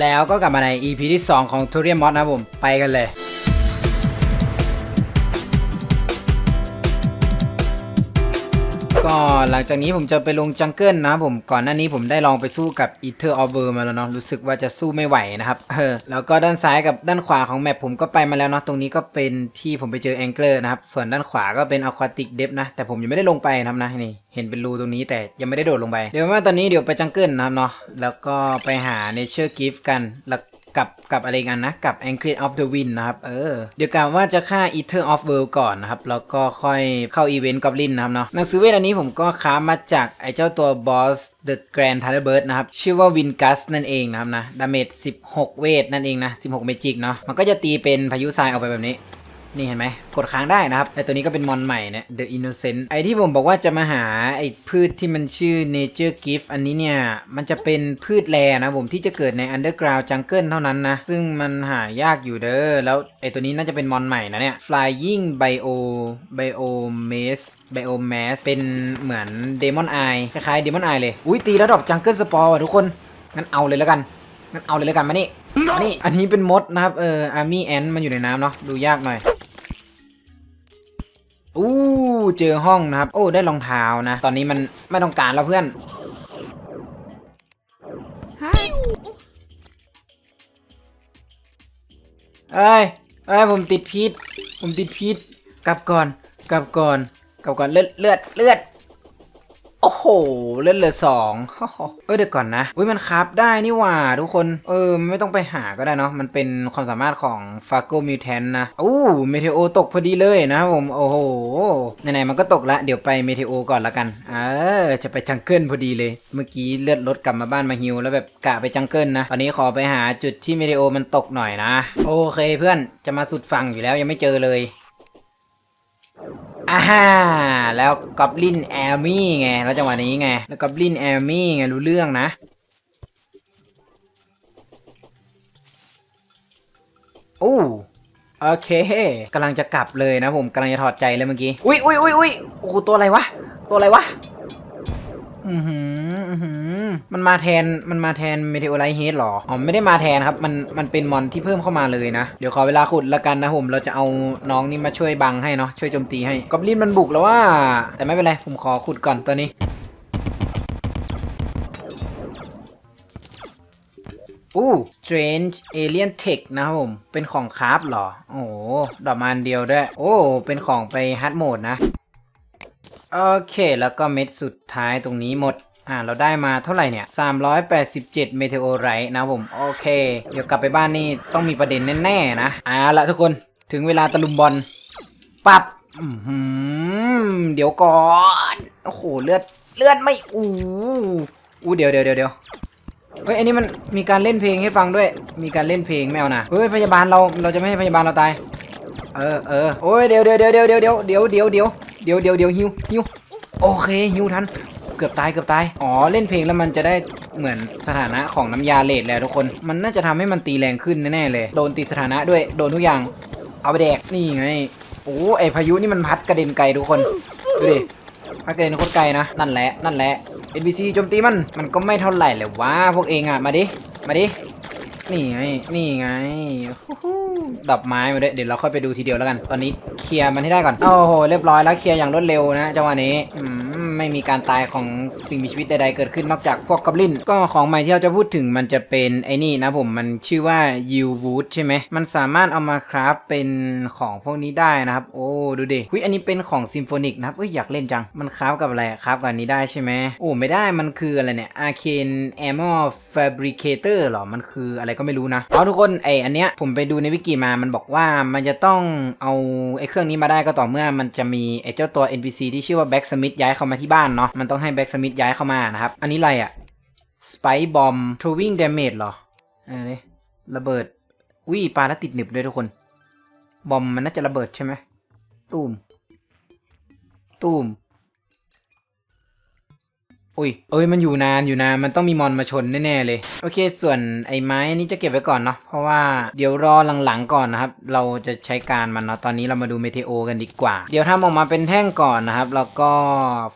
แล้วก็กลับมาใน EP ที่ 2 ของ t u r i u m Mod นะผม ไปกันเลย ก็หลังจากนี้ผมจะไปลงจังเกิลนะผมก่อนหน้านี้ผมได้ลองไปสู้กับ e t h e r of w o r มาแล้วเนาะรู้สึกว่าจะสู้ไม่ไหวนะครับเออแล้วก็ด้านซ้ายกับด้านขวาของแมปผมก็ไปมาแล้วเนาะตรงนี้ก็เป็นที่ผมไปเจอแองเกอร์นะครับส่วนด้านขวาก็เป็น aquatic depth นะแต่ผมยังไม่ได้ลงไปนะครับนะนี่เห็นเป็นรูตรงนี้แต่ยังไม่ได้โดดลงไปเดี๋ยวว่าตอนนี้เดี๋ยวไปจังเกิลนะครับเนาะแล้วก็ไปหา nature gift กันแล้ว กับกับอะไรกันนะ กับ Anchor of the Wind นะครับ เออ เดี๋ยวกะว่าจะฆ่า Ether of World ก่อนนะครับ แล้วก็ค่อยเข้าอีเวนต์กอบลินนะครับเนาะหนังสือเวทอันนี้ผมก็ค้ามาจากไอ้เจ้าตัว Boss The Grand Thunderbird นะครับ ชื่อว่า Wingus นั่นเองนะครับนะ ดาเมจ 16 เวทนั่นเองนะ 16 เมจิกเนาะ มันก็จะตีเป็นพายุทรายออกไปแบบนี้ นี่เห็นไหมกดค้างได้นะครับแต่ตัวนี้ก็เป็นมอนใหม่เนี่ย The Innocent ไอที่ผมบอกว่าจะมาหาไอพืชที่มันชื่อ Nature Gift อันนี้เนี่ย มันจะเป็นพืชแร่นะผมที่จะเกิดใน Underground Jungle เท่านั้นนะ ซึ่งมันหายากอยู่เด้อแล้วไอตัวนี้น่าจะเป็นมอนใหม่นะเนี่ย Flying Bio Bio Maze Bio Maze เป็นเหมือน Demon Eye คล้ายๆ Demon Eye เลยอุ้ยตีแล้วดอก Jungle Spore ว่ะทุกคนงั้นเอาเลยแล้วกันงั้นเอาเลยแล้วกันมานี่มานี่อันนี้เป็นมดนะครับเออ Army Ant มันอยู่ในน้ำเนาะดูยากหน่อย อู้เจอห้องนะครับ โอ้ได้รองเท้านะ ตอนนี้มันไม่ต้องการแล้วเพื่อนเอ้ยเอ้ยผมติดพิษ ผมติดพิษ กลับก่อน กลับก่อน กลับก่อนเลือดเลือดเลือด อ้โห เลือดเหลือสองเออเดี๋ยวก่อนนะอุ้ยมันคราฟได้นี่หว่า ทุกคน เออ ไม่ต้องไปหาก็ได้เนาะ มันเป็นความสามารถของฟาโกมิวแทนนะอู้เมเทโอตกพอดีเลยนะผม โอ้โห ไหนๆมันก็ตกละ เดี๋ยวไปเมเทโอก่อนละกัน เออ จะไปจังเกิลพอดีเลย เมื่อกี้เลือดลดกลับมาบ้านมาฮิวแล้วแบบกะไปจังเกิลนะ ตอนนี้ขอไปหาจุดที่เมเทโอมันตกหน่อยนะ โอเคเพื่อน จะมาสุดฝั่งอยู่แล้วยังไม่เจอเลย อ่าฮ่าแล้วกอบลินแอลมี่ไง แล้วจังหวะนี้ไง แล้วกอบลินแอลมี่ไงรู้เรื่องนะอู้โอเคกำลังจะกลับเลยนะผมกำลังจะถอดใจเลยเมื่อกี้ อุ้ยอุ้ยอุ้ยอุ้ยโอ้โหตัวอะไรวะ ตัวอะไรวะ อือหืออือหือ มันมาแทนมันมาแทนเมเทโอไลท์เฮดหรออ๋อไม่ได้มาแทนครับ มันมันเป็นมอนที่เพิ่มเข้ามาเลยนะ เดี๋ยวขอเวลาขุดละกันนะผม เราจะเอาน้องนี่มาช่วยบังให้เนาะช่วยโจมตีให้กอบลินมันบุกแล้วว่า แต่ไม่เป็นไร ผมขอขุดก่อนตอนนี้อู้ strange alien tech นะครับผม เป็นของคราฟหรอ โอ้ดอกมันเดียวด้วย โอ้ เป็นของไปฮาร์ดโหมดนะ โอเค แล้วก็เม็ดสุดท้ายตรงนี้หมด อ่าเราได้มาเท่าไหร่เนี่ย 387 เมเทโอไรต์นะผม โอเค เดี๋ยวกลับไปบ้านนี่ต้องมีประเด็นแน่ๆนะเอาละทุกคนถึงเวลาตะลุมบอลปับอืเดี๋ยวก่อน โอ้โห เลือด เลือดไม่ อู้อู้เดี๋ยวเดี๋ยวเดี๋ยวเดี๋ยวเฮ้ย อันนี้มันมีการเล่นเพลงให้ฟังด้วย มีการเล่นเพลงแมวนะเฮ้ย พยาบาลเรา เราจะไม่ให้พยาบาลเราตาย เออเออโอ้ย เดี๋ยวเดี๋ยวเดี๋ยวเดี๋ยวเดี๋ยวเดี๋ยวเดี๋ยวเดี๋ยวเดี๋ยวเดี๋ยวเดี๋ยวฮิวฮิวโอเคฮิวทัน เกือบตายเกือบตาย อ๋อ เล่นเพลงแล้วมันจะได้เหมือนสถานะของน้ำยาเลดแล้วทุกคน มันน่าจะทำให้มันตีแรงขึ้นแน่ๆเลย โดนติดสถานะด้วย โดนทุกอย่าง เอาไปแดก นี่ไง โอ้ไอพายุนี่มันพัดกระเด็นไกลทุกคน ดูดิ พัดกระเด็นโคตรไกลนะ นั่นแหละ นั่นแหละ NPC โจมตีมัน มันก็ไม่เท่าไหร่เลยว่าพวกเองอะ มาดิ มาดิ นี่ไง นี่ไงดับไม้มาด้วย เดี๋ยวเราค่อยไปดูทีเดียวแล้วกัน ตอนนี้เคลียร์มันให้ได้ก่อน โอ้โห เรียบร้อยแล้วเคลียร์อย่างรวดเร็วนะจังหวะนี้ไม่มีการตายของสิ่งมีชีวิตใดๆเกิดขึ้นนอกจากพวกกอบลิน ก็ของใหม่ที่เราจะพูดถึงมันจะเป็นไอ้นี่นะผม มันชื่อว่า yield wood ใช่ไหม มันสามารถเอามาคราฟเป็นของพวกนี้ได้นะครับ โอ้ ดูดิหุยอันนี้เป็นของซิมโฟนิกนะครับเอ้ยอยากเล่นจัง มันคราฟกับอะไรคราฟกับนนี้ได้ใช่ไหมโอ้ไม่ได้ มันคืออะไรเนี่ย arcane armor fabricator เหรอ มันคืออะไรก็ไม่รู้นะเอาทุกคนไออันเนี้ยผมไปดูในวิกิมามันบอกว่ามันจะต้องเอาไอเครื่องนี้มาได้ก็ต่อเมื่อมันจะมีไอเจ้าตัว NPC ที่ชื่อว่า Blacksmith ย้ายเข้ามาที่บ้านเนาะมันต้องให้ Blacksmith ย้ายเข้ามานะครับอันนี้อะไรอะ Spike Bomb Throwing Damage เหรอเออนี่ระเบิดอุ้ยปาแล้วติดหนึบด้วยทุกคน บอมมันน่าจะระเบิดใช่ไหมตูมตูม อุ้ยเอ้ยมันอยู่นานอยู่นานมันต้องมีมอนมาชนแน่ๆเลย โอเค ส่วนไอ้ไม้นี้จะเก็บไว้ก่อนเนาะเพราะว่าเดี๋ยวรอหลังๆก่อนนะครับ เราจะใช้การมันเนาะตอนนี้เรามาดูเมเทโอกันดีกว่า เดี๋ยวทำออกมาเป็นแท่งก่อนนะครับแล้วก็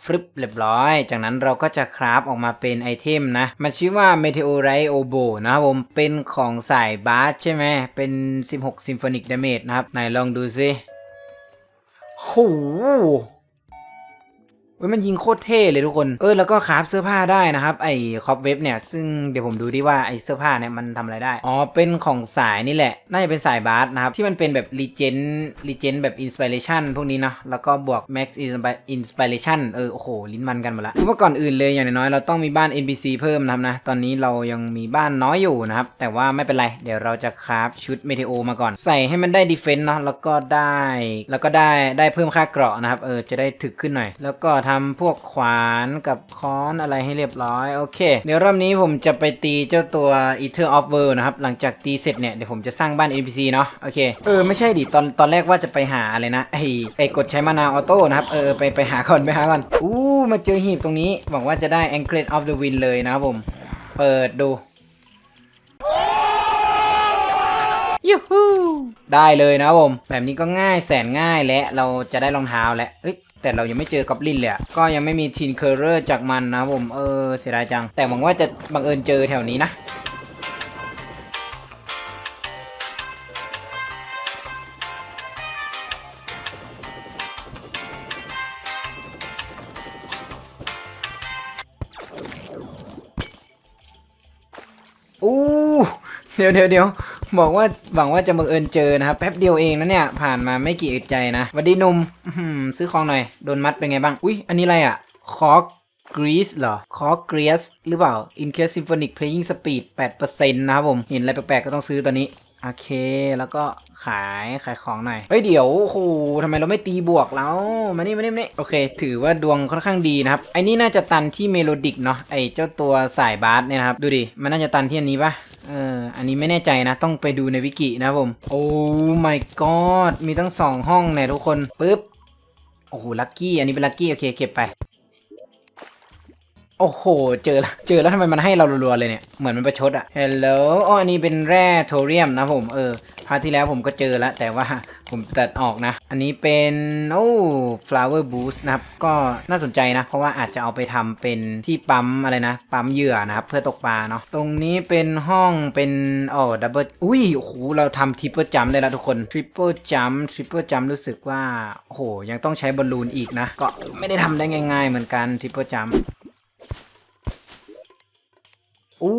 ฟลิปเรียบร้อย จากนั้นเราก็จะคราฟออกมาเป็นไอเทมนะมันชื่อว่า Meteorite Obo นะครับผมเป็นของสายบาสใช่ไหมเป็น 16 Symphonic Damage นะครับไหนลองดูซิโห เว้ยมันยิงโคตรเท่เลยทุกคน เออแล้วก็คราฟเสื้อผ้าได้นะครับ ไอ้คอปเว็บเนี่ย ซึ่งเดี๋ยวผมดูดิว่าไอ้เสื้อผ้าเนี่ยมันทำอะไรได้ อ๋อ เป็นของสายนี่แหละ น่าจะเป็นสายบาสนะครับ ที่มันเป็นแบบรีเจนรีเจนแบบอินสปิเรชันพวกนี้เนาะแล้วก็บวก max inspiration เออ โอ้โห ลิ้นมันกันหมดละคือว่าก่อนอื่นเลยอย่างน้อยเราต้องมีบ้าน NPC เพิ่มนะครับนะ ตอนนี้เรายังมีบ้านน้อยอยู่นะครับ แต่ว่าไม่เป็นไร เดี๋ยวเราจะคราฟชุดเมเทโอมาก่อน ใส่ให้มันได้ดีเฟนต์เนาะ แล้วก็ได้ แล้วก็ได้ ได้เพิ่มค่าเกราะนะครับ เออ จะได้ถึกขึ้นหน่อย แล้วก็ททำพวกขวานกับค้อนอะไรให้เรียบร้อยโอเค เดี๋ยวรอบนี้ผมจะไปตีเจ้าตัว Ether of World นะครับ หลังจากตีเสร็จเนี่ย เดี๋ยวผมจะสร้างบ้าน NPC เนาะโอเค เออ ไม่ใช่ดิตอนตอนแรกว่าจะไปหาอะไรนะไอ้ไอ้กดใช้มานาออโต้นะครับ เออ ไปไปหาก่อนไปหาก่อนอู้มาเจอหีบตรงนี้หวังว่าจะได้ Anklet of the Wind เลยนะครับผม เปิดดูยูฮูได้เลยนะครับผม แบบนี้ก็ง่ายแสนง่ายและเราจะได้รองเท้าแล้วเอ้ย แต่เรายังไม่เจอกอบลินเลยก็ยังไม่มีทินเคอร์เรอร์จากมันนะผม เออเสียดายจัง แต่หวังว่าจะบังเอิญเจอแถวนี้นะอู้เดี๋ยวเดี๋ยวเดี๋ยว บอกว่าหวังว่าจะบังเอิญเจอนะครับแป๊บเดียวเองนะเนี่ยผ่านมาไม่กี่อึดใจนะวัสดีนุ่มอื้อหือซื้อของหน่อยโดนมัดเป็นไงบ้างอุ้ยอันนี้อะไรอะคอกกรีสเหรอคอกกรีสหรือเปล่า In case symphonic playing speed 8%นะครับผม เห็นอะไรแปลกๆก็ต้องซื้อตอนนี้ โอเค แล้วก็ขายขายของหน่อย เฮ้ยเดี๋ยวโอ้โหทำไมเราไม่ตีบวกแล้วมานี่มานี่มานี่โอเค ถือว่าดวงค่อนข้างดีนะครับ ไอ้นี่น่าจะตันที่เมโลดิกเนาะ ไอ้เจ้าตัวสายบาสเนี่ยนะครับ ดูดิ มันน่าจะตันที่อันนี้ปะเออ อันนี้ไม่แน่ใจนะ ต้องไปดูในวิกินะผม โอ้ my god มีตั้งสองห้องเนี่ยทุกคนปึ๊บ โอ้โห ลัคกี้ อันนี้เป็นลัคกี้ โอเค เก็บไป โอ้โห เจอแล้วเจอแล้วทำไมมันให้เรารัวๆเลยเนี่ย เหมือนมันประชดอะ Hello อ๋ออันนี้เป็นแร่โทเรียมนะผม เออ พาร์ทที่แล้วผมก็เจอแล้วแต่ว่าผมตัดออกนะ อันนี้เป็น โอ้ flower boost นะครับ ก็น่าสนใจนะ เพราะว่าอาจจะเอาไปทำเป็นที่ปั๊มอะไรนะ ปั๊มเหยื่อนะครับ เพื่อตกปลาเนาะ ตรงนี้เป็นห้องเป็นโอ้ดับเบิลอุ้ย โอ้โห เราทำทริปเปิลจัมได้แล้วทุกคน ทริปเปิลจัมทริปเปิลจัมรู้สึกว่า โอ้โห ยังต้องใช้บอลลูนอีกนะ ก็ไม่ได้ทำได้ง่าย ๆ เหมือนกันทริปเปิลจัม อู้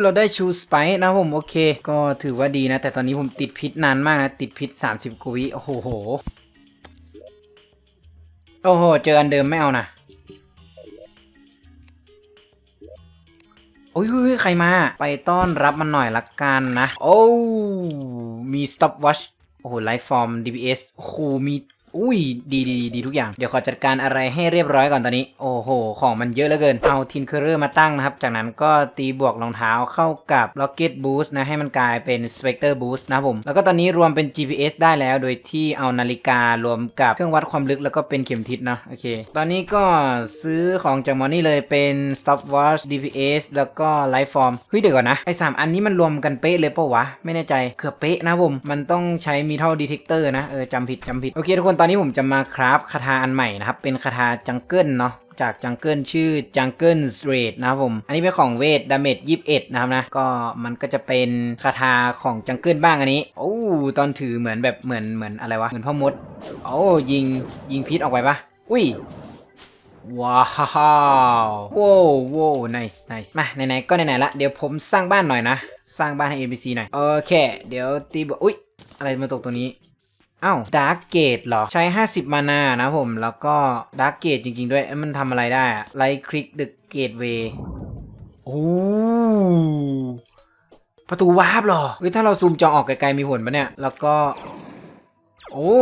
เราได้ชูสไปซ์นะผมโอเค ก็ถือว่าดีนะ แต่ตอนนี้ผมติดพิษนานมากนะ ติดพิษ 30กวิโอ้โหโอ้โห เจออันเดิมไม่เอานะโอ้ยเฮ้ยใครมา ไปต้อนรับมันหน่อยละกันนะ โอ้ มี stop watch โอ้โหไลฟ์ฟอร์ม DPS โอ้โหมี อุ้ยดีดีดีทุกอย่าง เดี๋ยวขอจัดการอะไรให้เรียบร้อยก่อนตอนนี้ โอ้โห ของมันเยอะเหลือเกิน เอาทินเคอร์เรอร์มาตั้งนะครับ จากนั้นก็ตีบวกรองเท้าเข้ากับ Rocket Boost นะ ให้มันกลายเป็น Spectre Boost นะผม แล้วก็ตอนนี้รวมเป็น GPS ได้แล้ว โดยที่เอานาฬิการวมกับเครื่องวัดความลึกแล้วก็เป็นเข็มทิศนะโอเค ตอนนี้ก็ซื้อของจากมอนี่เลยเป็น Stopwatch DPS แล้วก็ Lifeform เฮ้ยเดี๋ยวก่อนนะไอ้สามอันนี้มันรวมกันเป๊ะเลยปะวะไม่แน่ใจเกือบเป๊ะนะผมมันต้องใช้ Metal Detector นะเออจำผิดจำผิดโอเคทุกคนตอนนี้ผมจะมาคราฟคาถาอันใหม่นะครับ เป็นคาถาจังเกิลเนาะจากจังเกิลชื่อจังเกิลสเรดนะครับผม อันนี้เป็นของเวทดาเมจ21นะครับนะ ก็มันก็จะเป็นคาถาของจังเกิลบ้างอันนี้ โอ้ตอนถือเหมือนแบบเหมือนเหมือนอะไรวะ เหมือนพ่อมด โอ้ยิงยิงพิษออกไปปะอุ้ย ว้าวว้าวว้าว nice nice มาไหนๆก็ไหนๆละ เดี๋ยวผมสร้างบ้านหน่อยนะ สร้างบ้านให้ NPC หน่อย โอเค เดี๋ยวตีบอุ้ย อะไรมาตกตรงนี้ อ้าวดาร์กเกตเหรอ ใช้ 50 มานานะผม แล้วก็ดาร์กเกตจริง ๆ ด้วย มันทำอะไรได้อะไลท์คลิกดึกเกตเวย์โอ้ประตูวาร์ปเหรอเฮ้ยถ้าเราซูมจอออกไกลๆมีผลปะเนี่ย แล้วก็ โอ้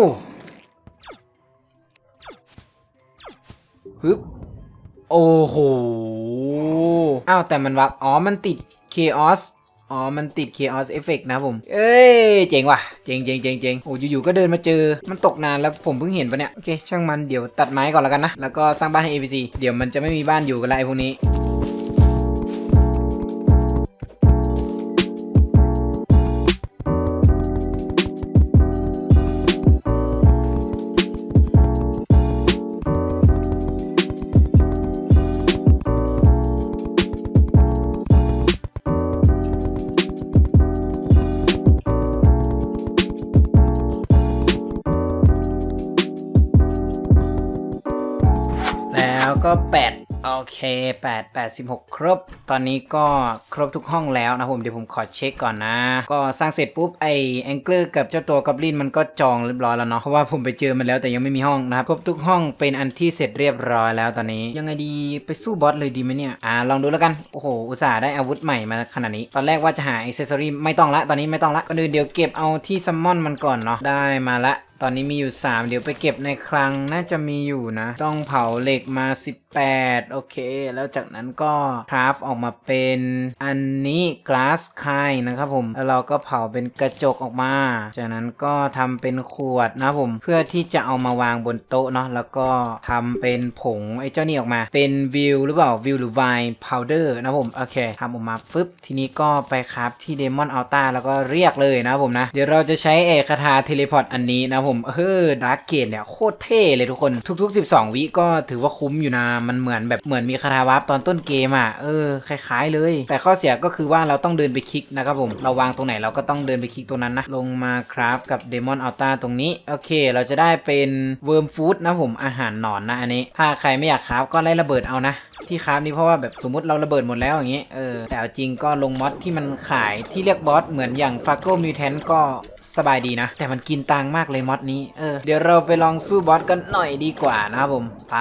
ฮึบโอ้โห อ้าวแต่มันวับอ๋อ มันติด Chaos อ๋อ อ๋อ มันติด Chaos Effect นะผม เอ้ย เจ๋งว่ะ เจ๋งเจ๋งเจ๋งเจ๋งโอ้อยู่ๆก็เดินมาเจอ มันตกนานแล้วผมเพิ่งเห็นปะเนี่ย โอเค ช่างมัน เดี๋ยวตัดไม้ก่อนแล้วกันนะ แล้วก็สร้างบ้านให้ APC เดี๋ยวมันจะไม่มีบ้านอยู่กันละไอ้พวกนี้ 8 86 ครบ ตอนนี้ก็ครบทุกห้องแล้วนะผมเดี๋ยวผมขอเช็คก่อนนะ ก็สร้างเสร็จปุ๊บไอแองเกิลกับเจ้าตัวกอบลินมันก็จองเรียบร้อยแล้วเนาะเพราะว่าผมไปเจอมันแล้วแต่ยังไม่มีห้องนะครับครบทุกห้องเป็นอันที่เสร็จเรียบร้อยแล้วตอนนี้ ยังไงดีไปสู้บอสเลยดีไหมเนี่ยอ่าลองดูแล้วกันโอ้โหอุตส่าห์ได้อาวุธใหม่มาขนาดนี้ตอนแรกว่าจะหาอิเซอรี่ไม่ต้องละตอนนี้ไม่ต้องละก็เดี๋ยวเก็บเอาที่ซัมมอนมันก่อนเนาะได้มาละตอนนี้มีอยู่ 3 เดี๋ยวไปเก็บในคลังน่าจะมีอยู่นะ ต้องเผาเหล็กมา 18 โอเค แล้วจากนั้นก็คราฟออกมาเป็นอันนี้ glass คายนะครับผม แล้วเราก็เผาเป็นกระจกออกมา จากนั้นก็ทำเป็นขวดนะผมเพื่อที่จะเอามาวางบนโต๊ะเนาะแล้วก็ทำเป็นผงไอ้เจ้านี่ออกมา เป็นวิวหรือเปล่าวิวหรือไวน์พาวเดอร์นะผมโอเคทำออกมาฟึบทีนี้ก็ไปคราฟที่เดมอนอัลต้าแล้วก็เรียกเลยนะผมนะเดี๋ยวเราจะใช้เอกคาถาเทเลพอร์ตอันนี้นะผม เออดาร์กเกตเนี่ยโคตรเท่เลยทุกคน ทุก ๆ 12 วิก็ถือว่าคุ้มอยู่นะ มันเหมือนแบบเหมือนมีคาถาวาร์ปตอนต้นเกมอะ เออ คล้ายๆเลย แต่ข้อเสียก็คือว่าเราต้องเดินไปคลิกนะครับผม เราวางตรงไหนเราก็ต้องเดินไปคลิกตรงนั้นนะ ลงมาคราฟกับเดมอนอัลตาตรงนี้ โอเค เราจะได้เป็นเวิร์มฟู้ดนะผม อาหารหนอนนะอันนี้ ถ้าใครไม่อยากคราฟก็ไล่ระเบิดเอานะ ที่คราฟนี้เพราะว่าแบบสมมติเราระเบิดหมดแล้วอย่างนี้ เออ แต่จริงก็ลงมอดที่มันขายที่เรียกบอสเหมือนอย่างฟาโก้มิวแทนก็ สบายดีนะ แต่มันกินตังมากเลยมอดนี้ เออ เดี๋ยวเราไปลองสู้บอสกันหน่อยดีกว่านะครับผม ไป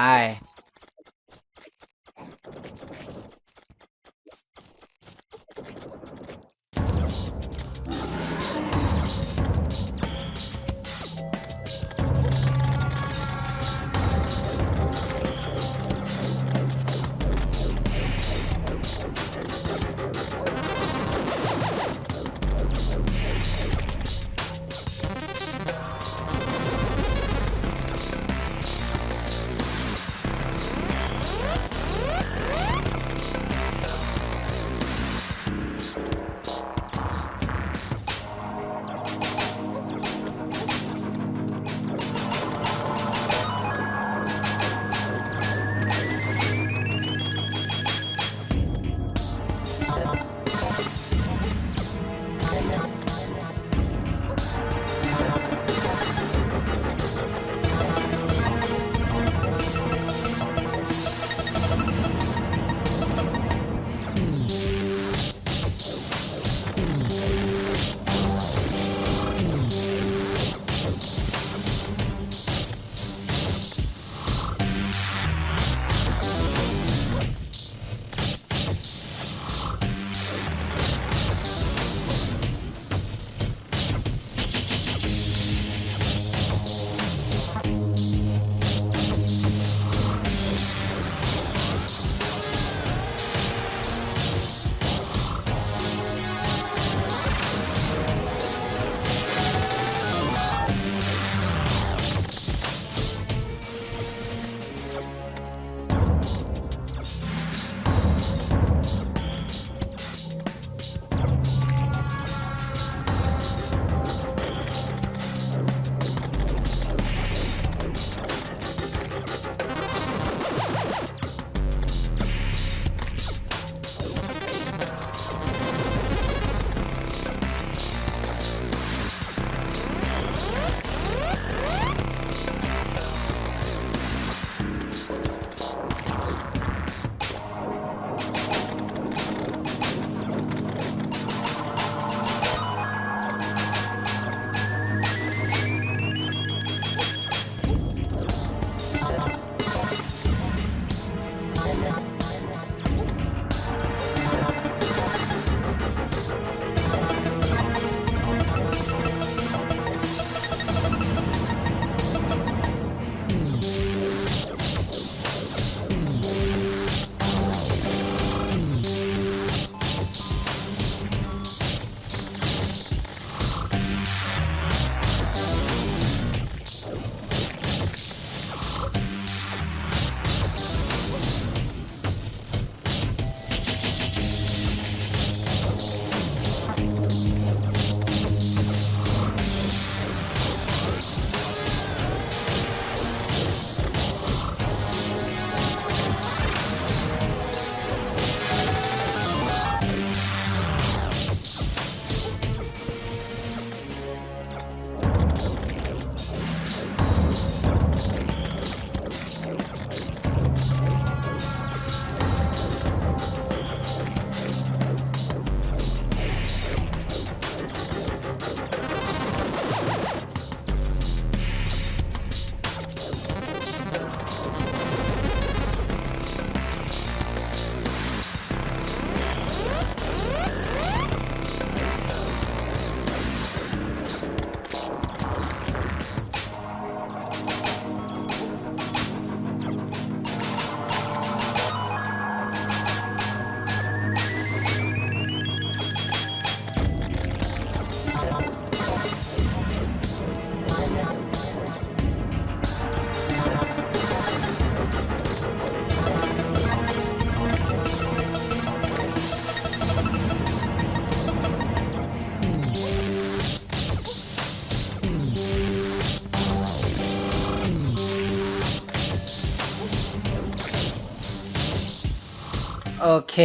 โอเค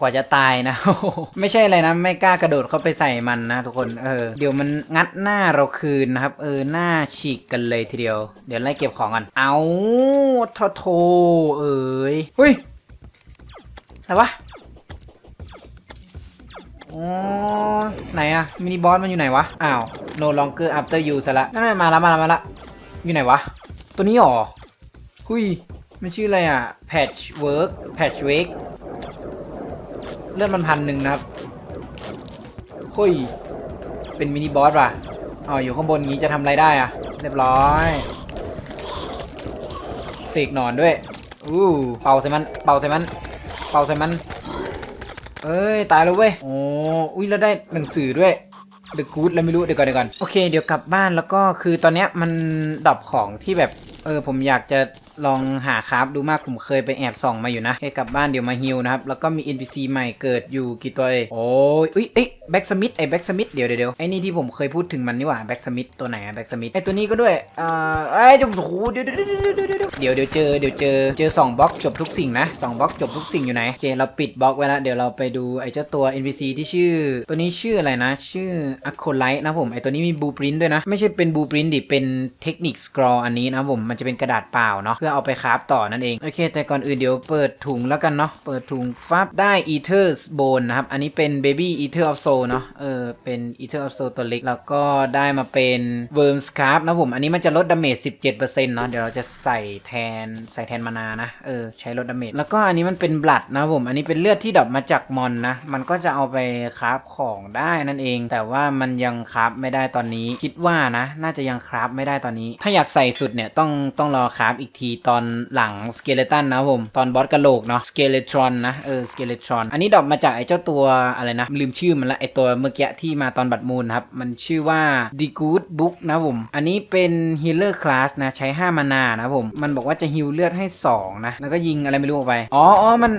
กว่าจะตายนะ ไม่ใช่อะไรนะ ไม่กล้ากระโดดเข้าไปใส่มันนะทุกคน เออ เดี๋ยวมันงัดหน้าเราคืนนะครับ เออ หน้าฉีกกันเลยทีเดียว เดี๋ยวไล่เก็บของกัน เอาโทโท เอ้ยเฮ้ย อะไรวะอ๋อไหนอะมินิบอสมันอยู่ไหนวะ อ้าว no longer after you ซะละนั่นมาแล้วมาแล้วมาแล้วอยู่ไหนวะ ตัวนี้หรอ หุยมันชื่ออะไรอะ patch work patch work เลือดมันพันหนึ่งนะครับหุยเป็นมินิบอสว่ะอ๋ออยู่ข้างบนงี้จะทำอะไรได้อะเรียบร้อยเสกหนอนด้วยอู้เป่าใส่มัน เป่าใส่มัน เป่าใส่มัน เอ้ย ตายแล้วเว้ย โอ้อุ้ยแล้วได้หนังสือด้วย The Good แล้วไม่รู้เดี๋ยวก่อนเดี๋ยวก่อน โอเค เดี๋ยวกลับบ้านแล้วก็คือตอนเนี้ยมันดับของที่แบบ เออผมอยากจะ ลองหาคราฟดูมากผมเคยไปแอบส่องมาอยู่นะให้กลับบ้านเดี๋ยวมาฮิวนะครับ แล้วก็มี NPC ใหม่เกิดอยู่กี่ตัวเองโอ้ยเอ้ยเอ้ยแบ็กสมิธไอ้แบ็กสมิธเดี๋ยวเดี๋ยวไอ้นี่ที่ผมเคยพูดถึงมันนี่หว่าแบ็กสมิธตัวไหนอะแบ็กสมิธไอ้ตัวนี้ก็ด้วยอ่าไอ้ยเดี๋ยวโอ้โหเดี๋ยวเดี๋ยวเดี๋ยวเดี๋ยวเดี๋ยวเดี๋ยวเจอเดี๋ยวเจอเจอสองบล็อกจบทุกสิ่งนะสองบล็อกจบทุกสิ่งอยู่ไหนโอเคเราปิดบล็อกไว้แล้วเดี๋ยวเราไปดูไอ้เจ้าตัว NPC ที่ชื่อ ตัวนี้ชื่ออะไรนะ ชื่อ a c o l i t e นะผมไอ้ตัวนี้มีบูปรินต์ด้วยนะ ไม่ใช่เป็นบูปรินต์ดิเป็นเทคนิคสครออันนี้นะผมมันจะเป็นกระดาษเปล่าเนาะเพื่อเอาไปคราฟต่อนั่นเอง โอเค แต่ก่อนอื่นเดี๋ยวเปิดถุงแล้วกันเนาะเปิดถุงฟับได้ Eater's Bone นะครับ อันนี้เป็น Baby Eater of Soul เนาะเออเป็น Eater of Soul ตัวเล็ก แล้วก็ได้มาเป็น Worm Scarf นะผมอันนี้มันจะลดดาเมจ17%เนาะเดี๋ยวเราจะใส่แทนใส่แทนมานานะเออใช้ลดดาเมจแล้วก็อันนี้มันเป็นบลัดนะผมอันนี้เป็นเลือดที่ดรอปมาจากมอนนะมันก็จะเอาไปคราฟของได้นั่นเอง แต่ว่ามันยังคราฟไม่ได้ตอนนี้ คิดว่านะ น่าจะยังคราฟไม่ได้ตอนนี้ ถ้าอยากใส่สุดเนี่ยต้องต้องรอคราฟอีกทีตอนหลังสเกเลตันนะผม ตอนบอสกระโหลกเนาะสเกเลทรอนนะเออสเกเลทรอนอันนี้ดรอปมาจากไอ้เจ้าตัวอะไรนะ ลืมชื่อมันละไอ้ตัวเมื่อกี้ที่มาตอนบัตรมูลครับ มันชื่อว่า The Good Book นะผม อันนี้เป็น Healer Class นะ ใช้ 5 มานานะผม มันบอกว่าจะฮิลเลือดให้ 2 นะ แล้วก็ยิงอะไรไม่รู้ออกไป อ๋ออ๋อมัน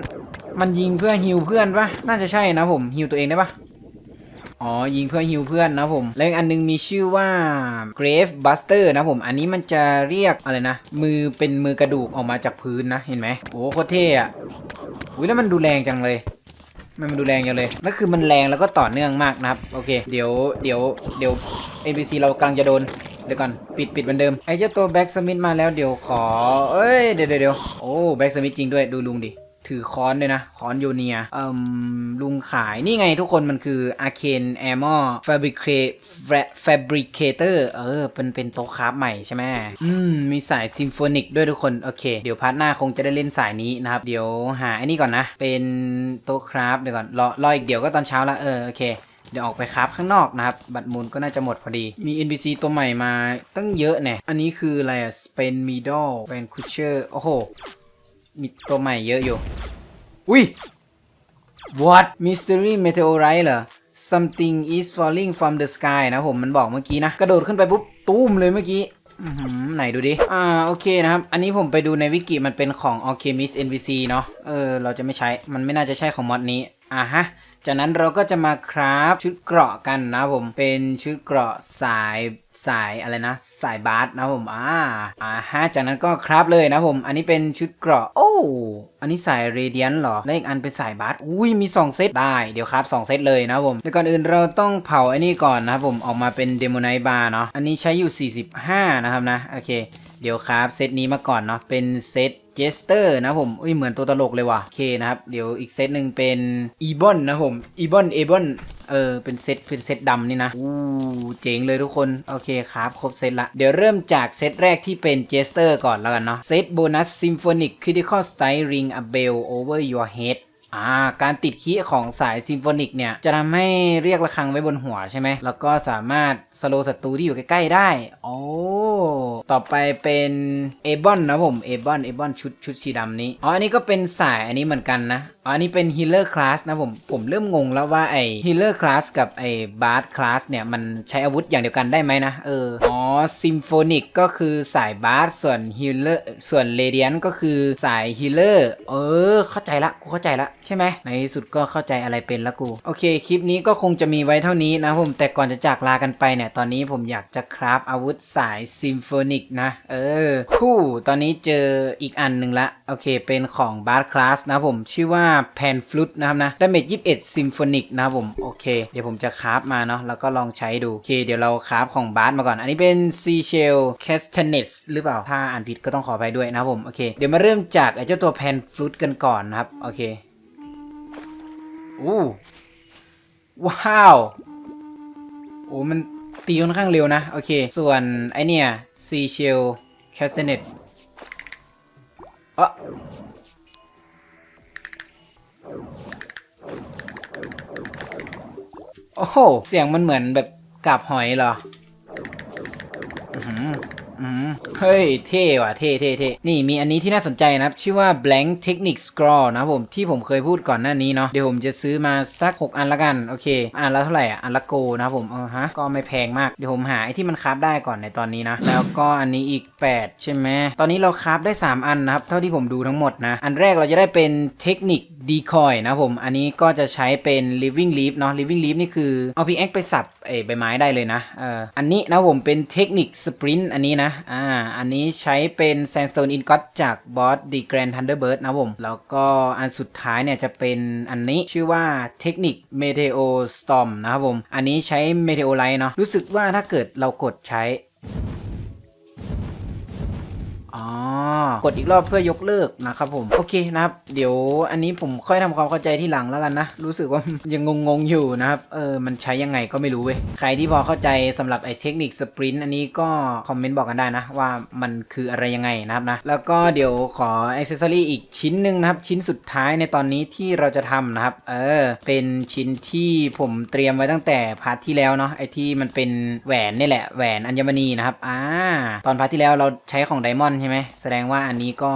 มันยิงเพื่อฮิลเพื่อนปะน่าจะใช่นะผมฮิลตัวเองได้ปะ อ๋อ ยิงเพื่อฮิวเพื่อนนะผม แล้วอีกอันนึงมีชื่อว่า Grave Buster นะผม อันนี้มันจะเรียกอะไรนะ มือเป็นมือกระดูกออกมาจากพื้นนะ เห็นไหม โอ้โคตรเท่อะอุ้ยแล้วมันดูแรงจังเลยมันดูแรงจังเลยนั่นคือมันแรงแล้วก็ต่อเนื่องมากนะครับ โอเค เดี๋ยว เดี๋ยว เดี๋ยว NPC เรากำลังจะโดน เดี๋ยวก่อน ปิดปิดเหมือนเดิม ไอ้เจ้าตัวแบ็กสมิธมาแล้ว เดี๋ยวขอ เอ้ย เดี๋ยวเดี๋ยวเดี๋ยวโอ้ แบ็กสมิธจริงด้วย ดูลุงดิ ถือค้อนด้วยนะ ค้อนโยเนียเอ่มลุงขายนี่ไงทุกคนมันคือ Arcane Armor Fabricate Fabricator เออเป็นเป็นโต๊ะคราฟใหม่ใช่ไหมอืม มีสายซิมโฟนิกด้วยทุกคน โอเค เดี๋ยวพาร์ทหน้าคงจะได้เล่นสายนี้นะครับ เดี๋ยวหาไอ้นี่ก่อนนะ เป็นโต๊ะคราฟเดี๋ยวก่อน รอรออีกเดี๋ยวก็ตอนเช้าละเออโอเคเดี๋ยวออกไปคราฟข้างนอกนะครับ บัตรมูลก็น่าจะหมดพอดี มี NPC ตัวใหม่มาตั้งเยอะแน่อันนี้คืออะไรอะ Spen Middle Van c u c h e r โอ้โห มีตัวใหม่เยอะอยู่ อุ้ย What Mystery Meteorite เหรอ Something is falling from the sky นะผมมันบอกเมื่อกี้นะ กระโดดขึ้นไปปุ๊บตุ้มเลยเมื่อกี้ไหนดูดิ อ่า โอเคนะครับ อันนี้ผมไปดูในวิกิมันเป็นของ Alchemist NPC เนาะ เออ เราจะไม่ใช้ มันไม่น่าจะใช่ของมอดนี้ อ่าฮะ จากนั้นเราก็จะมาคราฟชุดเกราะกันนะผม เป็นชุดเกราะสาย สายอะไรนะ สายบาสนะผมอ่าอ่าฮะจากนั้นก็คราฟเลยนะผม อันนี้เป็นชุดเกราะโอ้อันนี้สายเรเดียนหรอและอีกอันเป็นสายบาสอุ้ยมี 2 เซตได้เดี๋ยวครับ 2 เซตเลยนะผมแต่ก่อนอื่นเราต้องเผาไอ้นี่ก่อนนะครับผมออกมาเป็นเดโมไนบาร์เนาะอันนี้ใช้อยู่ 45 นะครับนะโอเค เดี๋ยวครับเซตนี้มาก่อนเนาะเป็นเซต จสเตอร์นะผมอุ้ยเหมือนตัวตลกเลยว่ะโอเคนะครับ เดี๋ยวอีกเซตหนึ่งเป็นอีบอนนะผมอีบอนเอบอนเออเป็นเซตเป็นเซตดำนี่นะอู้เจ๋งเลยทุกคน โอเคครับครบเซตละ เดี๋ยวเริ่มจากเซตแรกที่เป็นเจสเตอร์ก่อนแล้วกันเนาะเซตโบนัสซิมโฟนิกคริติคอลสไตล์ริงอเบลโอเวอร์ยูเฮด อ่าการติดคีย์ของสายซิมโฟนิกเนี่ย จะทำให้เรียกระฆังไว้บนหัวใช่ไหม แล้วก็สามารถสโลศัตรูที่อยู่ใกล้ ๆ ได้ โอ้ต่อไปเป็นเอบอนนะผมเอบอนเอบอนชุดชุดสีดำนี้ อ๋อ อันนี้ก็เป็นสายอันนี้เหมือนกันนะ อันนี้เป็นฮีเลอร์คลาสนะผม ผมเริ่มงงแล้วว่าไอฮีเลอร์คลาสกับไอบาร์ดคลาสเนี่ย มันใช้อาวุธอย่างเดียวกันได้ไหมนะ เออ อ๋อซิมโฟนิกก็คือสายบาร์ดส่วนฮีเลอร์ส่วนเรเดียนก็คือสายฮีเลอร์เออ เข้าใจละ กูเข้าใจละ ใช่ไหมในที่สุดก็เข้าใจอะไรเป็นละกู โอเค คลิปนี้ก็คงจะมีไว้เท่านี้นะผม แต่ก่อนจะจากลากันไปเนี่ย ตอนนี้ผมอยากจะคราฟอาวุธสายซิมโฟนิกนะ เออ คู่ ตอนนี้เจออีกอันหนึ่งละ โอเค เป็นของบาร์ดคลาสนะผม ชื่อว่าแพนฟลุตนะครับนะดาเมจ21ซิมโฟนิกนะครับผมโอเค เดี๋ยวผมจะคราฟมาเนาะแล้วก็ลองใช้ดู โอเค เดี๋ยวเราคราฟของบาสมาก่อน อันนี้เป็นซีเชลแคสเทเนสหรือเปล่า ถ้าอ่านผิดก็ต้องขออภัยด้วยนะครับผม โอเค เดี๋ยวมาเริ่มจากไอ้เจ้าตัวแพนฟลุตกันก่อนนะครับ โอเคอู้ว้าว โอ้มันตีค่อนข้างเร็วนะ โอเค ส่วนไอเนี่ยซีเชลแคสเนตเออ โอ้โห เสียงมันเหมือนแบบกาบหอยเหรอ อืมเฮ้ย เท่ว่ะ เท่เท่เท่นี่มีอันนี้ที่น่าสนใจนะครับ ชื่อว่า blank technique scroll นะผมที่ผมเคยพูดก่อนหน้านี้เนาะเดี๋ยวผมจะซื้อมาสัก 6 อันละกัน โอเค อันละเท่าไหร่อะ อันละโกนะผมเออฮะ ก็ไม่แพงมาก เดี๋ยวผมหาไอ้ที่มันคราฟได้ก่อนในตอนนี้นะ แล้วก็อันนี้อีก 8 ใช่ไหมตอนนี้เราคราฟได้ 3 อันนะครับ เท่าที่ผมดูทั้งหมดนะ อันแรกเราจะได้เป็นเทคนิค decoy นะผม อันนี้ก็จะใช้เป็น living leaf เนาะ living leaf นี่คือเอาพีแอคไปสับเออใบไม้ได้เลยนะเอออันนี้นะผมเป็นเทคนิค sprint อันนี้นะอ่าอันนี้ใช้เป็น sandstone ingot จากบอส the grand thunderbird นะผม แล้วก็อันสุดท้ายเนี่ยจะเป็นอันนี้ชื่อว่าเทคนิค meteo storm นะครับผม อันนี้ใช้ meteorite เนาะรู้สึกว่าถ้าเกิดเรากดใช้ อ๋อกดอีกรอบเพื่อยกเลิกนะครับผมโอเคนะครับ เดี๋ยวอันนี้ผมค่อยทำความเข้าใจที่หลังแล้วกันนะ รู้สึกว่ายังงงๆอยู่นะครับเออมันใช้ยังไงก็ไม่รู้เว้ยใครที่พอเข้าใจสำหรับไอ้เทคนิคสปรินต์อันนี้ก็คอมเมนต์บอกกันได้นะ ว่ามันคืออะไรยังไงนะครับนะแล้วก็เดี๋ยวขออ c เซสซอรี่อีกชิ้นหนึ่งนะครับ ชิ้นสุดท้ายในตอนนี้ที่เราจะทำนะครับ เออ เป็นชิ้นที่ผมเตรียมไว้ตั้งแต่พาร์ทที่แล้วเนาะไอ้ที่มันเป็นแหวนนี่แหละแหวนอัญมณีนะครับอ่าตอนพาร์ทที่แล้วเราใช้ของไดมอนด์ใช่ไหมแสดงว่าอันนี้ก็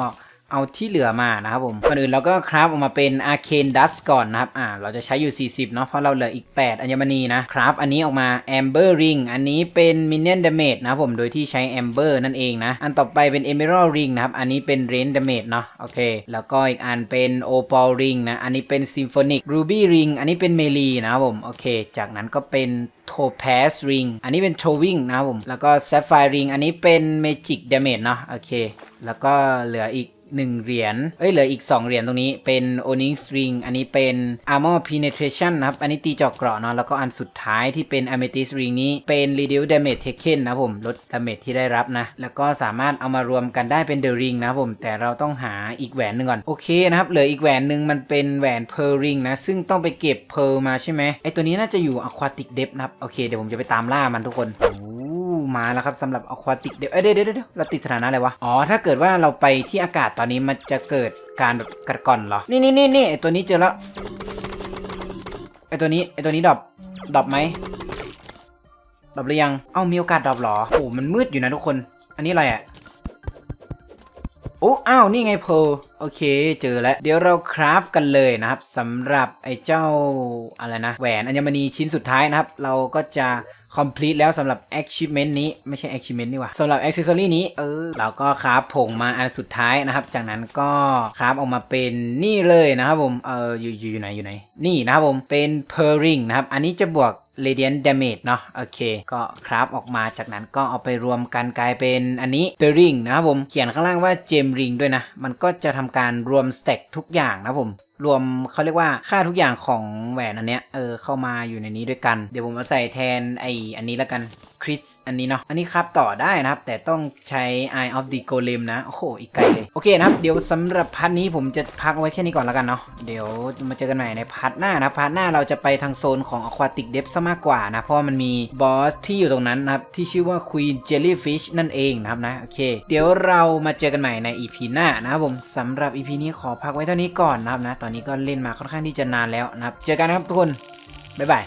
เอาที่เหลือมานะครับผมก่อนอื่นเราก็คราฟออกมาเป็น Arcane Dust ก่อนนะครับอ่าเราจะใช้อยู่ 40 เนาะเพราะเราเหลืออีก 8 อัญมณีนะคราฟอันนี้ออกมา Amber Ring อันนี้เป็น Minion Damage นะครับผมโดยที่ใช้ Amber นั่นเองนะ อันต่อไปเป็น Emerald Ring นะครับอันนี้เป็น Rain Damage เนาะโอเค แล้วก็อีกอันเป็น Opal Ring นะอันนี้เป็น Symphonic Ruby Ring อันนี้เป็น Melee นะครับผมโอเค จากนั้นก็เป็น Topaz Ring อันนี้เป็น Towing นะครับผมแล้วก็ Sapphire Ring อันนี้เป็น Magic Damage เนาะโอเค แล้วก็เหลืออีก 1 เหรียญ เอ้ยเหลืออีก 2 เหรียญตรงนี้เป็น Onyx Ring อันนี้เป็น Armor Penetration นะครับ อันนี้ตีจอกเกราะเนาะแล้วก็อันสุดท้ายที่เป็น Amethyst Ring นี้เป็น Reduce Damage Taken นะผมลด damage ที่ได้รับนะ แล้วก็สามารถเอามารวมกันได้เป็น The Ring นะผมแต่เราต้องหาอีกแหวนหนึ่งก่อน โอเคนะครับ เหลืออีกแหวนหนึ่งมันเป็นแหวน Pearl Ring นะ ซึ่งต้องไปเก็บ Pearl มาใช่ไหมไอตัวนี้น่าจะอยู่ Aquatic Depth นะครับโอเคเดี๋ยวผมจะไปตามล่ามันทุกคนโอ้ มาแล้วครับสำหรับ Aquatic Depth เอ้ยเดี๋ยวเดี๋ยวเดี๋ยวเราติดสถานะอะไรวะ อ๋อ ถ้าเกิดว่าเราไปที่อากาศตอนนี้มันจะเกิดการแบบกัดก่อนเหรอ นี่นี่นี่นี่ไอตัวนี้เจอแล้ว ไอตัวนี้ไอตัวนี้ดรอปดรอปไหมดรอปหรือยัง เอ้ามีโอกาสดรอปหรอ โอ้มันมืดอยู่นะทุกคน อันนี้อะไรอะโอ้ อ้าว นี่ไงเพลโอเค เจอแล้ว เดี๋ยวเราคราฟกันเลยนะครับสำหรับไอ้เจ้าอะไรนะ แหวนอัญมณีชิ้นสุดท้ายนะครับ เราก็จะ complete แล้วสำหรับ achievement นี้ไม่ใช่ achievement นี่ว่าสำหรับ accessory นี้เออเราก็คราฟผงมาอันสุดท้ายนะครับ จากนั้นก็คราฟออกมาเป็นนี่เลยนะครับผมเอออยู่อยู่ไหนอยู่ไหนนี่นะครับผมเป็น pering นะครับ อันนี้จะบวก radiant damage เนาะโอเค ก็คราฟออกมาจากนั้นก็เอาไปรวมกันกลายเป็นอันนี้ the ring นะครับผม เขียนข้างล่างว่า gem ring ด้วยนะ มันก็จะทำการรวม stack ทุกอย่างนะครับผม รวมเขาเรียกว่าค่าทุกอย่างของแหวนอันเนี้ยเออเข้ามาอยู่ในนี้ด้วยกัน เดี๋ยวผมมาใส่แทนไออันนี้แล้วกัน คริสอันนี้เนาะอันนี้ครับต่อได้นะครับ แต่ต้องใช้ Eye of the Golem นะ โอ้โห อีกไกลเลย โอเคนะครับ เดี๋ยวสำหรับพาร์ทนี้ผมจะพักไว้แค่นี้ก่อนแล้วกันเนาะเดี๋ยวมาเจอกันใหม่ในพาร์ทหน้านะพาร์ทหน้าเราจะไปทางโซนของ Aquatic Depth ซะมากกว่านะ เพราะมันมีบอสที่อยู่ตรงนั้นนะครับ ที่ชื่อว่า Queen Jellyfish นั่นเองนะครับนะโอเค เดี๋ยวเรามาเจอกันใหม่ใน EP หน้านะครับผมสำหรับ EP นี้ขอพักไว้เท่านี้ก่อนนะครับนะตอนนี้ก็เล่นมาค่อนข้างที่จะนานแล้วนะครับเจอกันนะครับทุกคนบ๊ายบาย